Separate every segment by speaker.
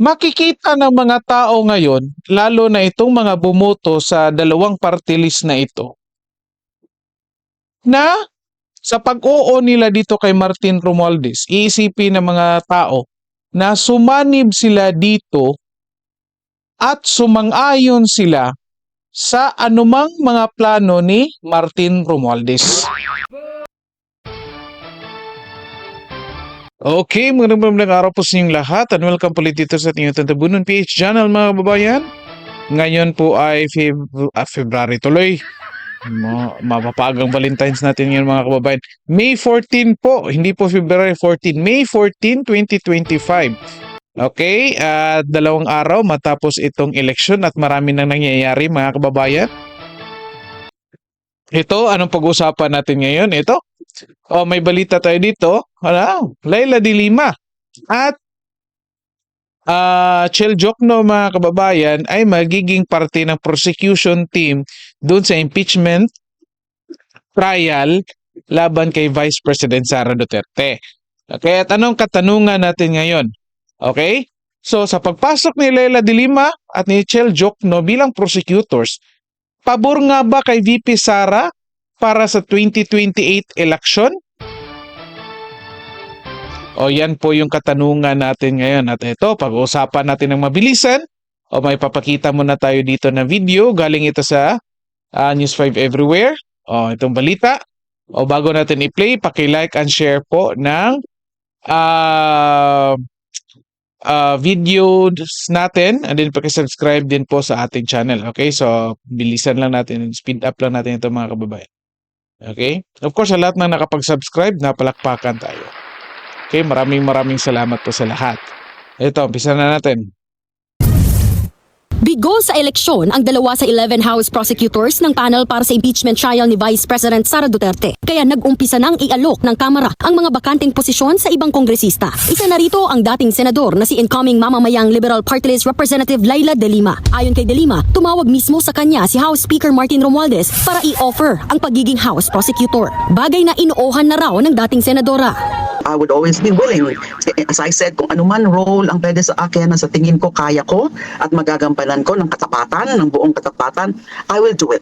Speaker 1: makikita ng mga tao ngayon, lalo na itong mga bumoto sa dalawang party list na ito, na sa pag-oo nila dito kay Martin Romualdez, iisipin ng mga tao na sumanib sila dito at sumang-ayon sila sa anumang mga plano ni Martin Romualdez. Okay, magandang magandang araw po sa inyong lahat and welcome po ulit dito sa ating Tantabunan PH channel mga kababayan. Ngayon po ay Feb ah, February tuloy. Ma mapapagang Valentine's natin ngayon mga kababayan. May 14 po, hindi po February 14. May 14, 2025. Okay, at dalawang araw matapos itong eleksyon at marami nang nangyayari mga kababayan. Ito, anong pag-usapan natin ngayon? Ito, oh, may balita tayo dito. Ano? Laila de Lima at ah Chel Jokno mga kababayan ay magiging parte ng prosecution team doon sa impeachment trial laban kay Vice President Sara Duterte. Okay, at anong katanungan natin ngayon? Okay? So sa pagpasok ni Laila de Lima at ni Chel Jokno bilang prosecutors, pabor nga ba kay VP Sara para sa 2028 election? O yan po yung katanungan natin ngayon. At ito, pag-uusapan natin ng mabilisan. O may papakita muna tayo dito na video. Galing ito sa ah, News 5 Everywhere. O itong balita. O bago natin i-play, paki-like and share po ng ah ah, videos natin and then paki-subscribe din po sa ating channel. Okay? So, bilisan lang natin, speed up lang natin ito mga kababayan. Okay? Of course, sa lahat ng nakapag-subscribe, napalakpakan tayo. Okay, maraming maraming salamat po sa lahat. Ito, umpisa na natin.
Speaker 2: Bigo sa eleksyon ang dalawa sa 11 House prosecutors ng panel para sa impeachment trial ni Vice President Sara Duterte. Kaya nag-umpisa nang ialok ng Kamara ang mga bakanting posisyon sa ibang kongresista. Isa na rito ang dating senador na si incoming mamamayang Liberal Party List Representative Laila De Lima. Ayon kay De Lima, tumawag mismo sa kanya si House Speaker Martin Romualdez para i-offer ang pagiging House prosecutor. Bagay na inuohan na raw ng dating senadora.
Speaker 3: I would always be willing. As I said, kung anuman role ang pwede sa akin na sa tingin ko kaya ko at magagampanan ko ng katapatan, ng buong katapatan, I will do it.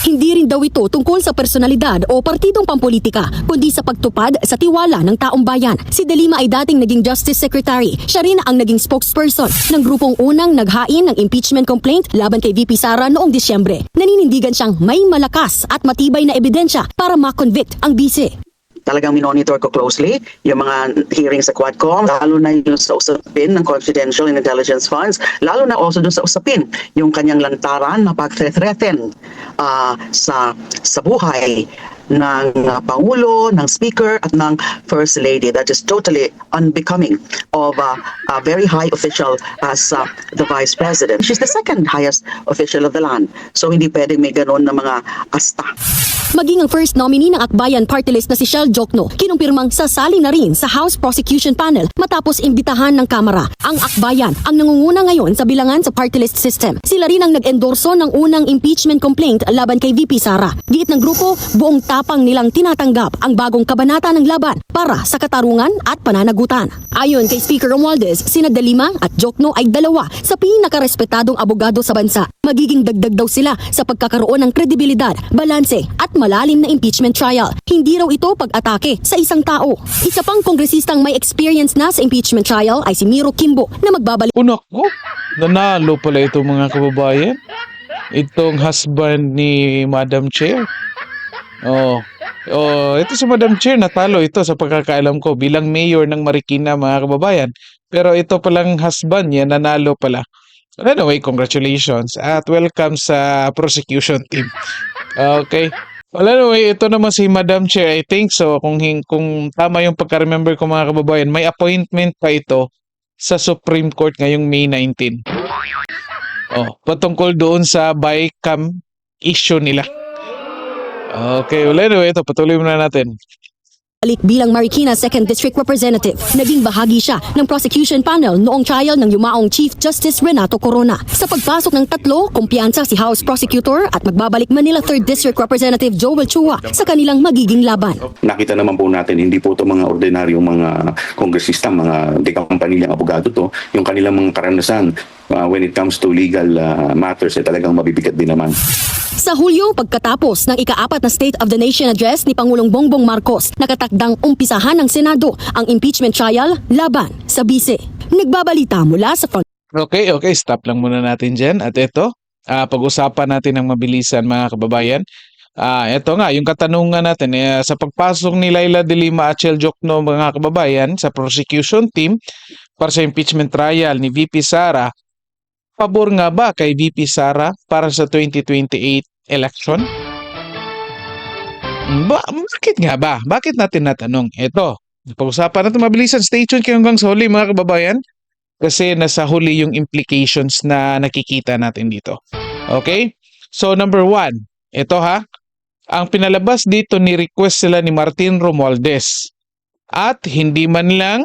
Speaker 2: Hindi rin daw ito tungkol sa personalidad o partidong pampolitika, kundi sa pagtupad sa tiwala ng taong bayan. Si De Lima ay dating naging Justice Secretary. Siya rin ang naging spokesperson ng grupong unang naghain ng impeachment complaint laban kay VP Sara noong Disyembre. Naninindigan siyang may malakas at matibay na ebidensya para makonvict ang bise.
Speaker 3: Talagang minonitor ko closely yung mga hearings sa Quadcom, lalo na yung sa usapin ng confidential and intelligence funds, lalo na also dun sa usapin yung kanyang lantaran na pag-threaten ah, sa, sa buhay ng ah, Pangulo, ng Speaker, at ng First Lady. That is totally unbecoming of ah, a very high official as ah, the Vice President. She's the second highest official of the land. So hindi pwedeng may ganon na mga asta.
Speaker 2: Maging ang first nominee ng Akbayan Party List na si Shell Jokno, kinumpirmang sasali na rin sa House Prosecution Panel matapos imbitahan ng Kamara. Ang Akbayan ang nangunguna ngayon sa bilangan sa party list system. Sila rin ang nag-endorso ng unang impeachment complaint laban kay VP Sara. Giit ng grupo, buong tapang nilang tinatanggap ang bagong kabanata ng laban para sa katarungan at pananagutan. Ayon kay Speaker Romualdez, sina De Lima at Jokno ay dalawa sa pinakarespetadong abogado sa bansa. Magiging dagdag daw sila sa pagkakaroon ng kredibilidad, balanse at malalim na impeachment trial. Hindi raw ito pag-atake sa isang tao. Isa pang kongresistang may experience na sa impeachment trial ay si Miro Kimbo na magbabalik
Speaker 1: Unak ko, nanalo pala ito mga kababayan. Itong husband ni Madam Chair. Oh, oh, ito si Madam Chair natalo ito sa pagkakaalam ko bilang mayor ng Marikina mga kababayan. Pero ito palang husband niya nanalo pala. Anyway, congratulations at welcome sa prosecution team. Okay. Well, anyway, ito naman si Madam Chair, I think so. Kung, kung tama yung pagka-remember ko mga kababayan, may appointment pa ito sa Supreme Court ngayong May 19. Oh, patungkol doon sa bycam issue nila. Okay, well anyway, ito patuloy muna natin.
Speaker 2: Balik bilang Marikina 2nd District Representative, naging bahagi siya ng prosecution panel noong trial ng yumaong Chief Justice Renato Corona. Sa pagpasok ng tatlo, kumpiyansa si House Prosecutor at magbabalik Manila 3rd District Representative Joel Chua sa kanilang magiging laban.
Speaker 4: nakita naman po natin, hindi po ito mga ordinaryong mga kongresista, mga di kampanilyang abogado to, yung kanilang mga karanasan uh, when it comes to legal uh, matters, eh, talagang mabibigat din naman.
Speaker 2: Sa Hulyo, pagkatapos ng ikaapat na State of the Nation Address ni Pangulong Bongbong Marcos, nakatakdang umpisahan ng Senado ang impeachment trial laban sa bise. Nagbabalita mula sa front
Speaker 1: Okay, okay, stop lang muna natin dyan. At ito, ah, pag-usapan natin ng mabilisan mga kababayan. Ah, ito nga, yung katanungan natin, eh, sa pagpasok ni Laila de Lima at Chel Jokno mga kababayan sa prosecution team para sa impeachment trial ni VP Sara, pabor nga ba kay VP Sara para sa 2028 election? Ba bakit nga ba? Bakit natin natanong? Ito, pag-usapan natin mabilisan. Stay tuned kayo hanggang sa huli mga kababayan kasi nasa huli yung implications na nakikita natin dito. Okay? So number one, ito ha, ang pinalabas dito ni request sila ni Martin Romualdez at hindi man lang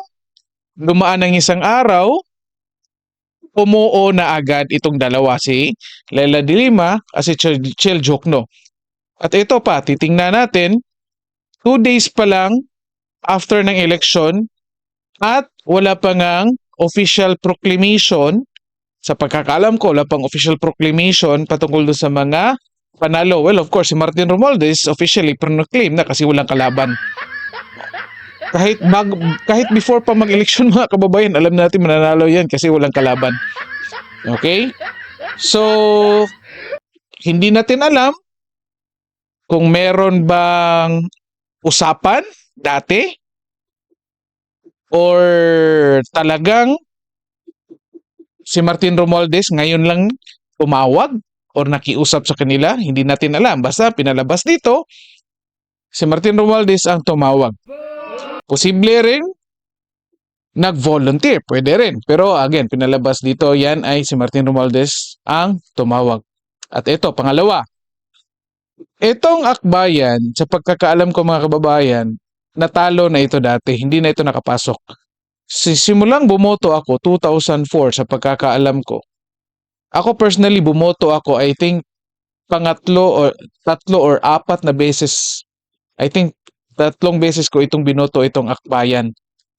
Speaker 1: dumaan ng isang araw, umuo na agad itong dalawa si Lela de Lima at si Chel Jokno. At ito pa, titingnan natin, two days pa lang after ng election at wala pa ngang official proclamation sa pagkakaalam ko, wala pang official proclamation patungkol doon sa mga panalo. Well, of course, si Martin Romualdez officially proclaim na kasi walang kalaban. Kahit bag, kahit before pa mag-election mga kababayan, alam natin mananalo yan kasi walang kalaban. Okay? So, hindi natin alam kung meron bang usapan dati or talagang si Martin Romualdez ngayon lang tumawag or nakiusap sa kanila, hindi natin alam. Basta pinalabas dito, si Martin Romualdez ang tumawag. Posible rin nag-volunteer, pwede rin. Pero again, pinalabas dito, yan ay si Martin Romualdez ang tumawag. At ito, pangalawa, itong akbayan, sa pagkakaalam ko mga kababayan, natalo na ito dati, hindi na ito nakapasok. Si simulang bumoto ako 2004 sa pagkakaalam ko. Ako personally bumoto ako I think pangatlo or tatlo or apat na beses. I think tatlong beses ko itong binoto itong akbayan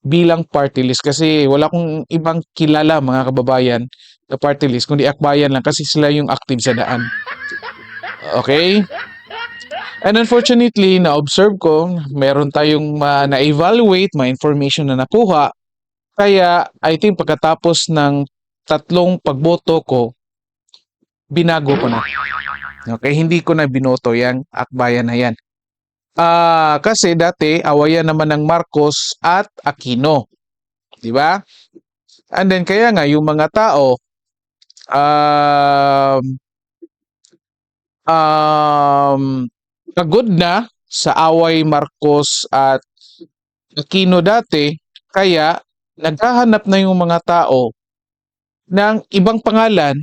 Speaker 1: bilang party list kasi wala akong ibang kilala mga kababayan na party list kundi akbayan lang kasi sila yung active sa daan. Okay? And unfortunately, na-observe ko, meron tayong ma- na-evaluate, mga information na nakuha. Kaya, I think pagkatapos ng tatlong pagboto ko, binago ko na. Okay, hindi ko na binoto yang akbayan na yan. Ah, kasi dati awayan naman ng Marcos at Aquino. 'Di ba? And then kaya nga yung mga tao um um pagod na sa away Marcos at Aquino dati, kaya naghahanap na yung mga tao ng ibang pangalan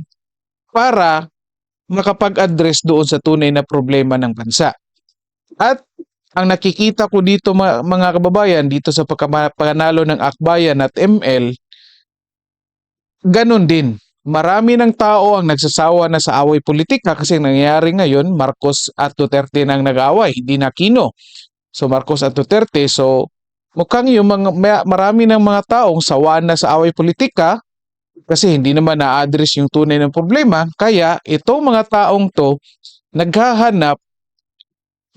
Speaker 1: para makapag-address doon sa tunay na problema ng bansa. At ang nakikita ko dito mga kababayan dito sa pagkapanalo ng Akbayan at ML, ganun din. Marami ng tao ang nagsasawa na sa away politika kasi ang nangyayari ngayon, Marcos at Duterte nang nag-away, hindi na Aquino. So Marcos at Duterte, so mukhang yung mga, marami ng mga taong sawa na sa away politika kasi hindi naman na-address yung tunay ng problema. Kaya itong mga taong to naghahanap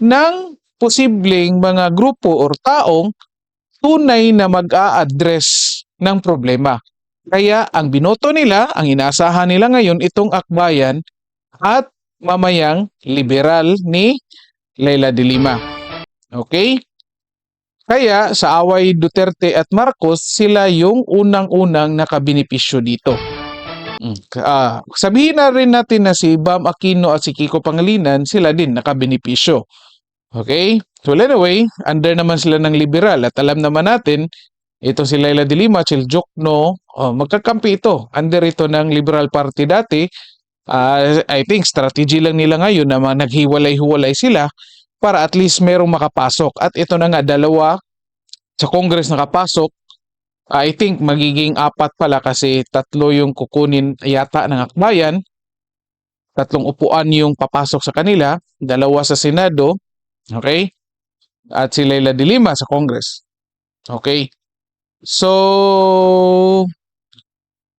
Speaker 1: ng posibleng mga grupo or taong tunay na mag-a-address ng problema. Kaya ang binoto nila, ang inaasahan nila ngayon itong akbayan at mamayang liberal ni Leila de Lima. Okay? Kaya sa away Duterte at Marcos, sila yung unang-unang nakabinipisyo dito. Ah, sabihin na rin natin na si Bam Aquino at si Kiko Pangilinan, sila din nakabinipisyo. Okay? So anyway, under naman sila ng liberal at alam naman natin, ito si Laila de Lima, Chil Jokno, oh, magkakampi ito. Under ito ng Liberal Party dati. Ah, I think strategy lang nila ngayon na naghiwalay-hiwalay sila para at least merong makapasok. At ito na nga, dalawa sa Congress nakapasok, I think magiging apat pala kasi tatlo yung kukunin yata ng akbayan. Tatlong upuan yung papasok sa kanila, dalawa sa Senado, okay? At si Leila de Lima sa Congress. Okay? So,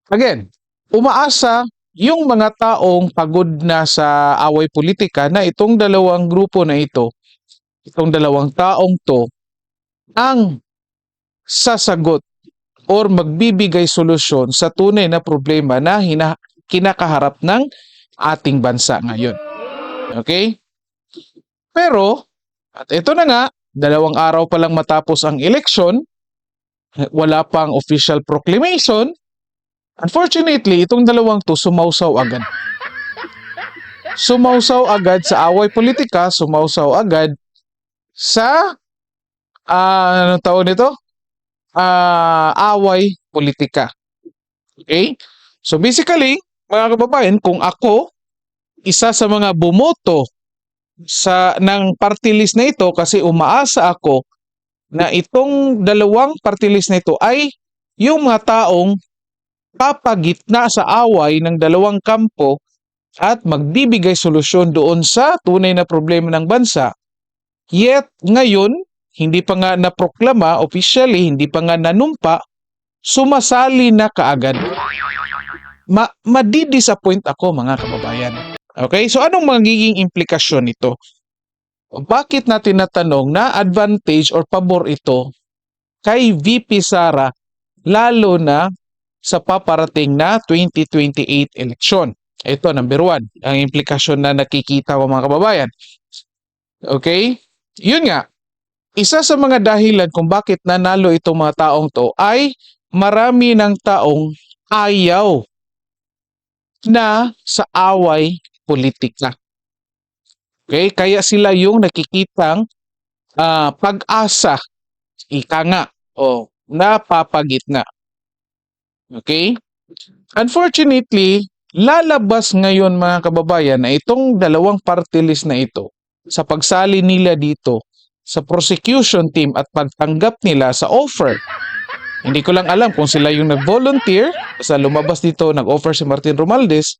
Speaker 1: again, umaasa yung mga taong pagod na sa away politika na itong dalawang grupo na ito, itong dalawang taong to, ang sasagot or magbibigay solusyon sa tunay na problema na hina, kinakaharap ng ating bansa ngayon. Okay? Pero, at ito na nga, dalawang araw pa lang matapos ang eleksyon, wala pang official proclamation, unfortunately, itong dalawang to sumausaw agad. Sumausaw agad sa away politika, sumausaw agad sa ah anong tawag nito? Ah, away politika. Okay? So basically, mga kababayan, kung ako isa sa mga bumoto sa ng party list na ito kasi umaasa ako na itong dalawang party list na ito ay yung mga taong papagitna sa away ng dalawang kampo at magbibigay solusyon doon sa tunay na problema ng bansa. Yet ngayon, hindi pa nga naproklama officially, hindi pa nga nanumpa, sumasali na kaagad. Ma madidisappoint ako mga kababayan. Okay? So anong magiging implikasyon nito? Bakit natin natanong na advantage or pabor ito kay VP Sara lalo na sa paparating na 2028 election? Ito, number one, ang implikasyon na nakikita ko mga kababayan. Okay? Yun nga, isa sa mga dahilan kung bakit nanalo itong mga taong to ay marami ng taong ayaw na sa away politika. Okay? Kaya sila yung nakikitang ah, pag-asa, ika nga, o napapagitna. Okay? Unfortunately, lalabas ngayon mga kababayan na itong dalawang party list na ito sa pagsali nila dito sa prosecution team at pagtanggap nila sa offer. Hindi ko lang alam kung sila yung nag-volunteer sa lumabas dito, nag-offer si Martin Romaldes,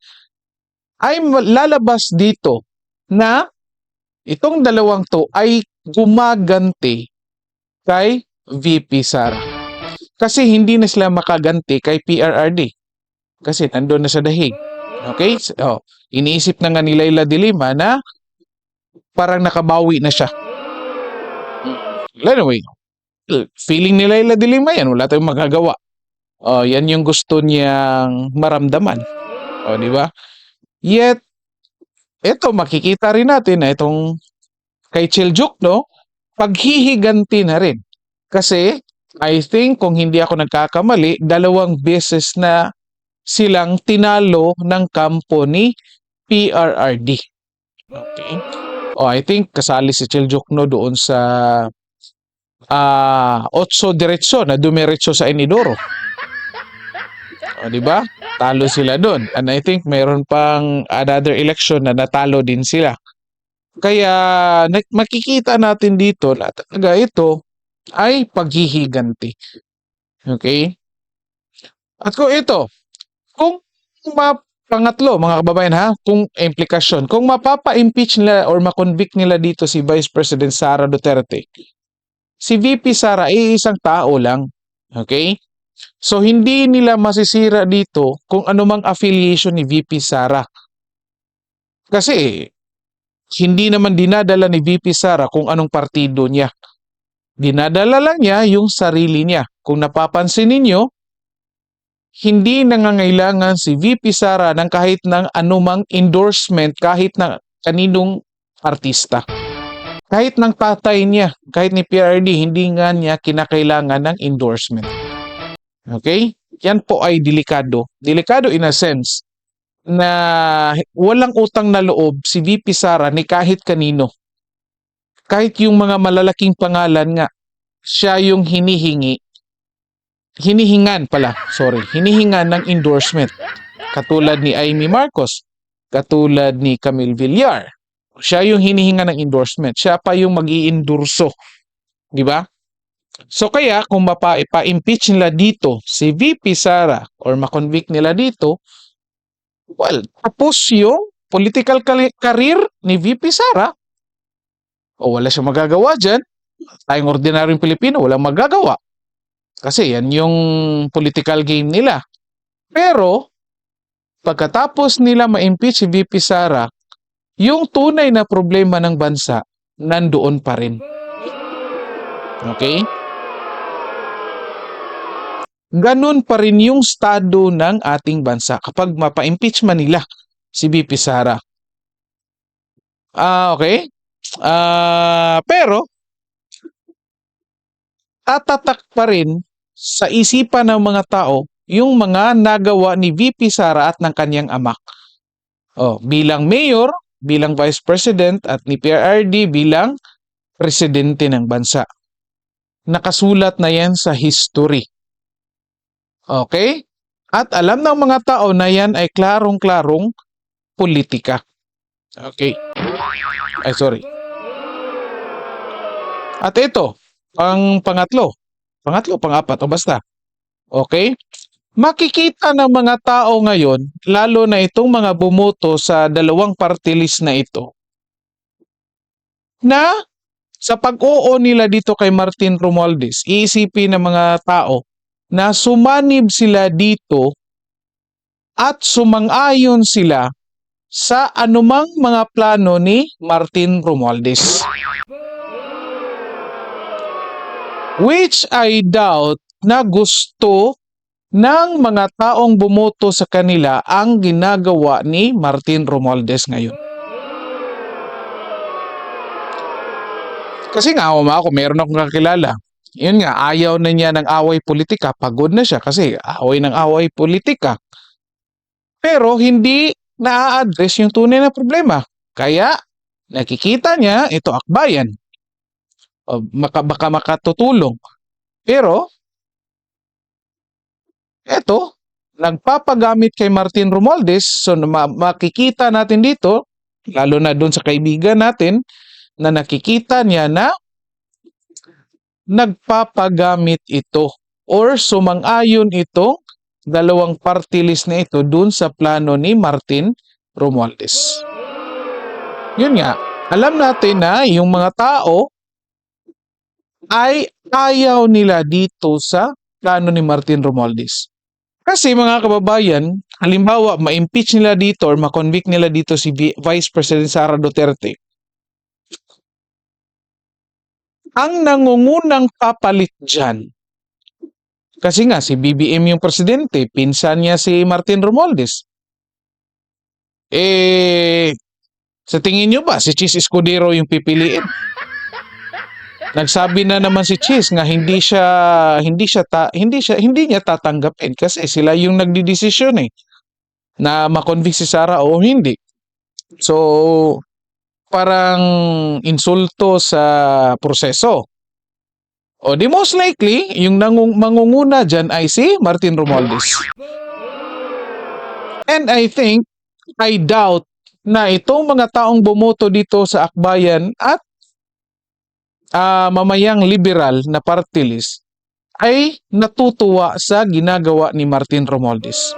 Speaker 1: ay lalabas dito na itong dalawang to ay gumaganti kay VP Sara. Kasi hindi na sila makaganti kay PRRD. Kasi nandun na sa dahig. Okay? So, oh, iniisip na nga ni Laila de Lima na parang nakabawi na siya. Anyway, feeling ni Laila de Lima yan. Wala tayong magagawa. Oh, yan yung gusto niyang maramdaman. O, di ba? Yet, ito, makikita rin natin na itong kay Chiljuk, no? Paghihiganti na rin. Kasi, I think, kung hindi ako nagkakamali, dalawang beses na silang tinalo ng kampo ni PRRD. Okay? Oh, I think kasali si Chiljuk no doon sa ah Otso Diretso na dumiretso sa Enidoro. O, di ba? Talo sila doon. And I think mayroon pang another election na natalo din sila. Kaya makikita natin dito na talaga ito ay paghihiganti. Okay? At kung ito, kung ma pangatlo, mga kababayan ha, kung implikasyon, kung mapapa-impeach nila or makonvict nila dito si Vice President Sara Duterte, si VP Sara ay isang tao lang. Okay? So, hindi nila masisira dito kung anumang affiliation ni VP Sara. Kasi, hindi naman dinadala ni VP Sara kung anong partido niya. Dinadala lang niya yung sarili niya. Kung napapansin ninyo, hindi nangangailangan si VP Sara ng kahit ng anumang endorsement kahit na kaninong artista. Kahit ng tatay niya, kahit ni PRD, hindi nga niya kinakailangan ng endorsement. Okay? Yan po ay delikado. Delikado in a sense na walang utang na loob si VP Sara ni kahit kanino. Kahit yung mga malalaking pangalan nga, siya yung hinihingi hinihingan pala, sorry, hinihingan ng endorsement. Katulad ni Amy Marcos, katulad ni Camille Villar. Siya yung hinihingan ng endorsement. Siya pa yung mag-iendorso. Di ba? So kaya kung mapa impeach nila dito si VP Sara or makonvict nila dito, well, tapos yung political career ni VP Sara. O wala siyang magagawa dyan. Tayong ordinaryong Pilipino, walang magagawa. Kasi yan yung political game nila. Pero, pagkatapos nila ma-impeach si VP Sara, yung tunay na problema ng bansa, nandoon pa rin. Okay? Ganun pa rin yung estado ng ating bansa kapag mapa-impeach man nila si VP Sara. Ah, okay? Ah, pero tatatak pa rin sa isipan ng mga tao yung mga nagawa ni VP Sara at ng kanyang amak. Oh, bilang mayor, bilang vice president at ni PRRD bilang presidente ng bansa. Nakasulat na yan sa history. Okay? At alam ng mga tao na yan ay klarong-klarong politika. Okay. Ay, sorry. At ito, ang pangatlo. Pangatlo, pangapat, o basta. Okay? Makikita ng mga tao ngayon, lalo na itong mga bumoto sa dalawang party list na ito, na sa pag-oo nila dito kay Martin Romualdez, iisipin ng mga tao na sumanib sila dito at sumang-ayon sila sa anumang mga plano ni Martin Romualdez. Which I doubt na gusto ng mga taong bumoto sa kanila ang ginagawa ni Martin Romualdez ngayon. Kasi nga, uma ako, meron akong kakilala. Yun nga, ayaw na niya ng away politika. Pagod na siya kasi away ng away politika. Pero hindi na-address yung tunay na problema. Kaya nakikita niya ito akbayan. O, maka, baka makatutulong. Pero eto, nagpapagamit kay Martin Romualdez. So ma- makikita natin dito, lalo na doon sa kaibigan natin, na nakikita niya na nagpapagamit ito or sumang-ayon itong dalawang party list na ito dun sa plano ni Martin Romualdez. Yun nga, alam natin na yung mga tao ay ayaw nila dito sa plano ni Martin Romualdez. Kasi mga kababayan, halimbawa ma-impeach nila dito or ma-convict nila dito si Vi- Vice President Sara Duterte, ang nangungunang papalit dyan. Kasi nga, si BBM yung presidente, pinsan niya si Martin Romualdez. Eh, sa tingin nyo ba, si Chis Escudero yung pipiliin? Nagsabi na naman si Chis nga hindi siya hindi siya ta, hindi siya hindi niya tatanggapin kasi sila yung nagdidesisyon eh na makonvict si Sara o hindi. So parang insulto sa proseso. O di most likely, yung nangung mangunguna dyan ay si Martin Romualdez. And I think, I doubt na itong mga taong bumoto dito sa Akbayan at ah, mamayang liberal na party list ay natutuwa sa ginagawa ni Martin Romualdez.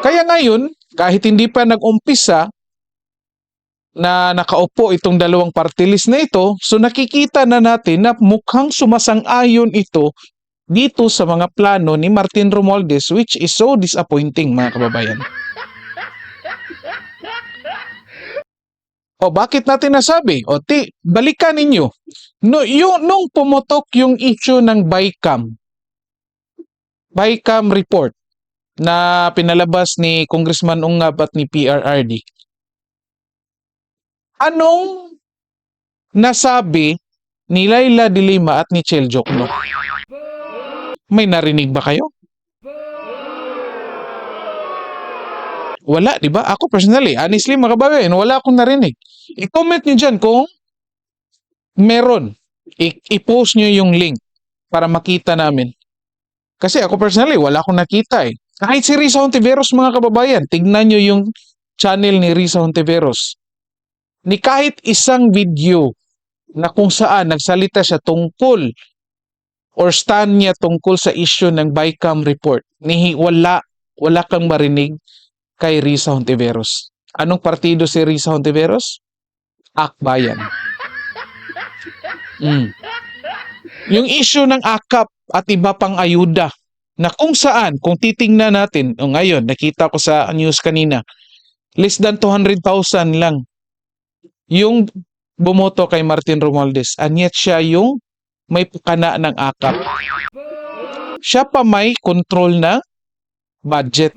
Speaker 1: Kaya ngayon, kahit hindi pa nag-umpisa na nakaupo itong dalawang party list na ito, so nakikita na natin na mukhang sumasang-ayon ito dito sa mga plano ni Martin Romualdez which is so disappointing mga kababayan. O bakit natin nasabi? O ti, balikan ninyo. No, yung, nung pumutok yung issue ng BICAM, BICAM report na pinalabas ni Congressman Ungab at ni PRRD, anong nasabi ni Laila de Lima at ni Chel Jokno? May narinig ba kayo? Wala, di ba? Ako personally, honestly mga kababayan, wala akong narinig. I-comment nyo dyan kung meron. I- I-post nyo yung link para makita namin. Kasi ako personally, wala akong nakita eh. Kahit si Risa Hontiveros mga kababayan, tignan nyo yung channel ni Risa Hontiveros. Ni kahit isang video na kung saan nagsalita siya tungkol or stand niya tungkol sa issue ng BICAM report. Ni wala wala kang marinig kay Risa Hontiveros. Anong partido si Risa Hontiveros? Akbayan. Mm. Yung issue ng AKAP at iba pang ayuda na kung saan, kung titingnan natin, o ngayon, nakita ko sa news kanina, less than 200,000 lang yung bumoto kay Martin Romualdez. And yet siya yung may pukana ng AKAP. Siya pa may control na budget.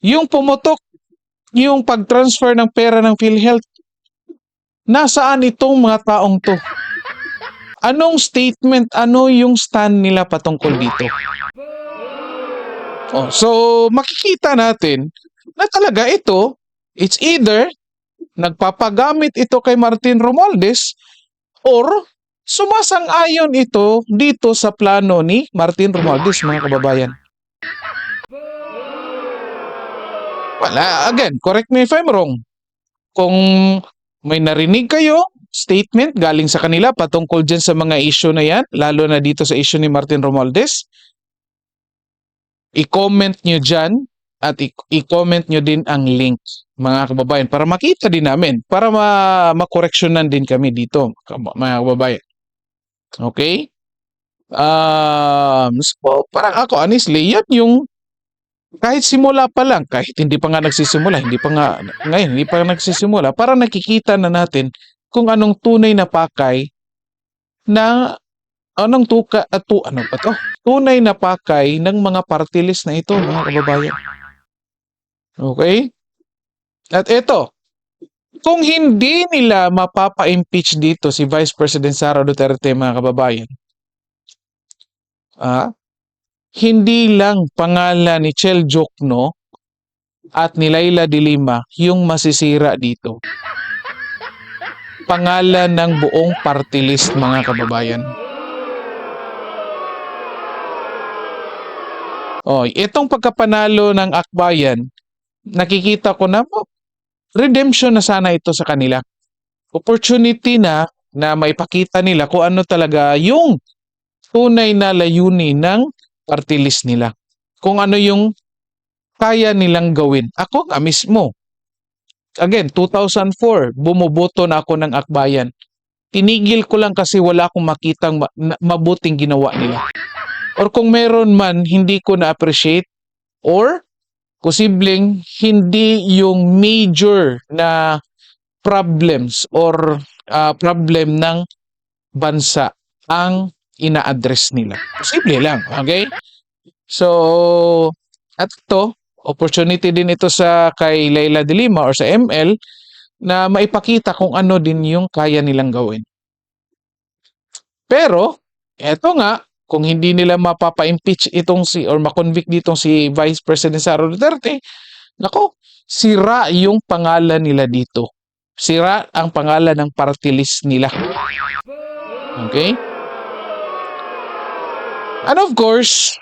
Speaker 1: Yung pumutok, yung pag-transfer ng pera ng PhilHealth, nasaan itong mga taong to? Anong statement, ano yung stand nila patungkol dito? Oh, so makikita natin na talaga ito, it's either nagpapagamit ito kay Martin Romualdez or sumasang-ayon ito dito sa plano ni Martin Romualdez, mga kababayan. Wala, again, correct me if I'm wrong. Kung may narinig kayo, statement galing sa kanila patungkol dyan sa mga issue na yan, lalo na dito sa issue ni Martin Romualdez, i-comment nyo dyan at i-comment nyo din ang link, mga kababayan, para makita din namin, para ma- makoreksyonan din kami dito, mga kababayan. Okay? Um, so, parang ako, honestly, yan yung kahit simula pa lang, kahit hindi pa nga nagsisimula, hindi pa nga, ngayon, hindi pa nagsisimula, para nakikita na natin kung anong tunay na pakay na anong tuka at tu, ano ba to? Tunay na pakay ng mga party na ito, mga kababayan. Okay? At ito, kung hindi nila mapapa-impeach dito si Vice President Sara Duterte, mga kababayan, ah, hindi lang pangalan ni Chel Jokno at ni Laila de Lima yung masisira dito. Pangalan ng buong party list mga kababayan. Oh, itong pagkapanalo ng Akbayan, nakikita ko na oh, redemption na sana ito sa kanila. Opportunity na na maipakita nila kung ano talaga yung tunay na layunin ng party list nila. Kung ano yung kaya nilang gawin. Ako nga mismo. Again, 2004, bumuboto na ako ng akbayan. Tinigil ko lang kasi wala akong makitang mabuting ginawa nila. Or kung meron man, hindi ko na-appreciate or posibleng hindi yung major na problems or ah, problem ng bansa ang ina-address nila. Posible lang, okay? So, at ito, opportunity din ito sa kay Leila de Lima or sa ML na maipakita kung ano din yung kaya nilang gawin. Pero, eto nga, kung hindi nila mapapa-impeach itong si or makonvict ditong si Vice President Sara Duterte, nako, sira yung pangalan nila dito. Sira ang pangalan ng party list nila. Okay? And of course,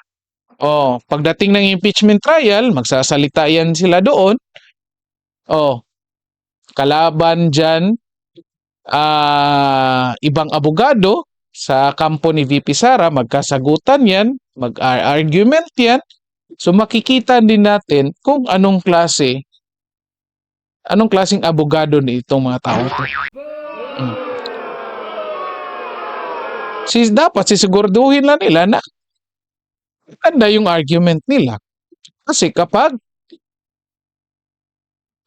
Speaker 1: oh, pagdating ng impeachment trial, magsasalita yan sila doon. Oh, kalaban dyan, ah, ibang abogado sa kampo ni VP Sara, magkasagutan yan, mag-argument yan. So makikita din natin kung anong klase, anong klaseng abogado ni itong mga tao. Mm. Sis, dapat sisiguraduhin lang nila na ganda yung argument nila. Kasi kapag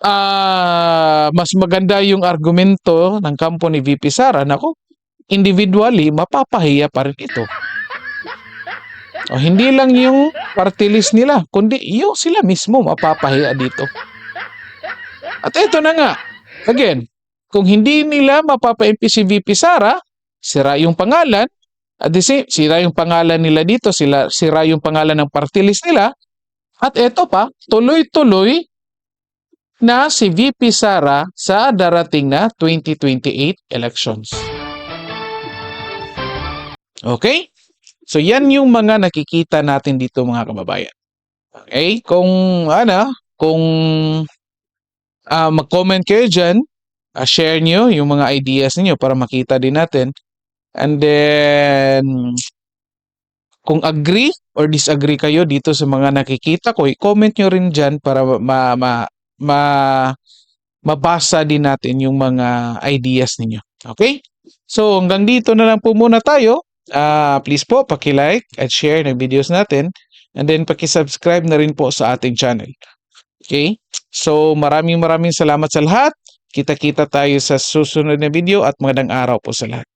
Speaker 1: ah mas maganda yung argumento ng kampo ni VP Sara, nako, individually, mapapahiya pa rin ito. O, hindi lang yung party list nila, kundi yung sila mismo mapapahiya dito. At ito na nga, again, kung hindi nila mapapa-MP si VP Sara, sira yung pangalan, at the same, sira yung pangalan nila dito, sila, sira yung pangalan ng party list nila, at ito pa, tuloy-tuloy na si VP Sara sa darating na 2028 elections. Okay? So yan yung mga nakikita natin dito mga kababayan. Okay? Kung ano, kung ah, mag-comment kayo dyan ah, share nyo yung mga ideas niyo para makita din natin. And then, kung agree or disagree kayo dito sa mga nakikita ko, i-comment nyo rin dyan para ma, ma, ma, mabasa din natin yung mga ideas ninyo. Okay? So, hanggang dito na lang po muna tayo. Ah, please po, paki-like at share ng videos natin. And then, paki-subscribe na rin po sa ating channel. Okay? So, maraming maraming salamat sa lahat. Kita-kita tayo sa susunod na video at magandang araw po sa lahat.